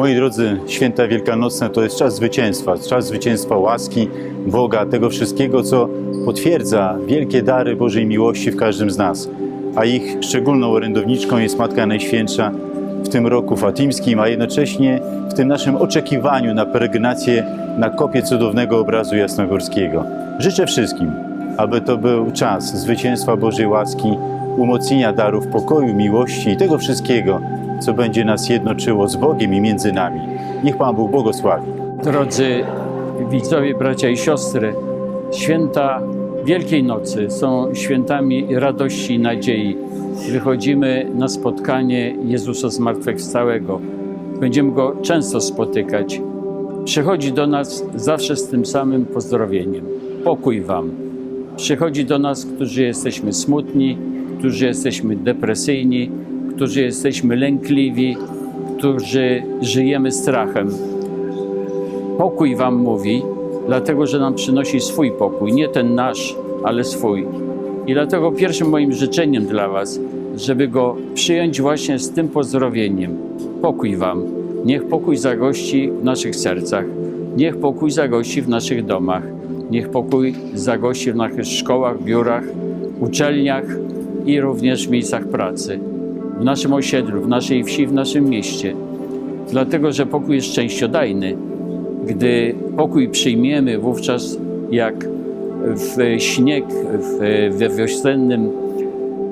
Moi drodzy, święta wielkanocne to jest czas zwycięstwa, czas zwycięstwa łaski, Boga, tego wszystkiego, co potwierdza wielkie dary Bożej miłości w każdym z nas. A ich szczególną orędowniczką jest Matka Najświętsza w tym roku fatimskim, a jednocześnie w tym naszym oczekiwaniu na peregrinację na kopie cudownego obrazu jasnogórskiego. Życzę wszystkim, aby to był czas zwycięstwa Bożej łaski, umocnienia darów pokoju, miłości i tego wszystkiego, co będzie nas jednoczyło z Bogiem i między nami. Niech Pan Bóg błogosławi. Drodzy widzowie, bracia i siostry, święta Wielkiej Nocy są świętami radości i nadziei. Wychodzimy na spotkanie Jezusa Zmartwychwstałego. Będziemy Go często spotykać. Przychodzi do nas zawsze z tym samym pozdrowieniem. Pokój Wam. Przychodzi do nas, którzy jesteśmy smutni, którzy jesteśmy depresyjni, którzy jesteśmy lękliwi, którzy żyjemy strachem. Pokój Wam mówi, dlatego że nam przynosi swój pokój, nie ten nasz, ale swój. I dlatego pierwszym moim życzeniem dla Was, żeby go przyjąć właśnie z tym pozdrowieniem. Pokój Wam. Niech pokój zagości w naszych sercach. Niech pokój zagości w naszych domach. Niech pokój zagości w naszych szkołach, biurach, uczelniach i również w miejscach pracy. W naszym osiedlu, w naszej wsi, w naszym mieście. Dlatego, że pokój jest szczęściodajny. Gdy pokój przyjmiemy, wówczas jak w śnieg, w, we wiosennym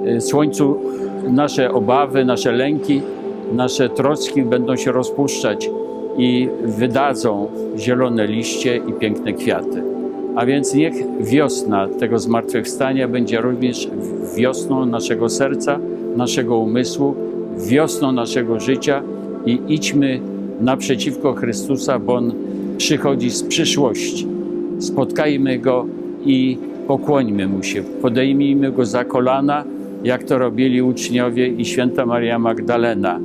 e, słońcu, nasze obawy, nasze lęki, nasze troski będą się rozpuszczać i wydadzą zielone liście i piękne kwiaty. A więc niech wiosna tego zmartwychwstania będzie również wiosną naszego serca, naszego umysłu, wiosną naszego życia i idźmy naprzeciwko Chrystusa, bo On przychodzi z przyszłości. Spotkajmy Go i pokłońmy Mu się. Podejmijmy Go za kolana, jak to robili uczniowie i święta Maria Magdalena.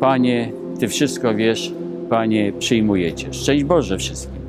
Panie, Ty wszystko wiesz, Panie, przyjmujecie. Szczęść Boże wszystkim.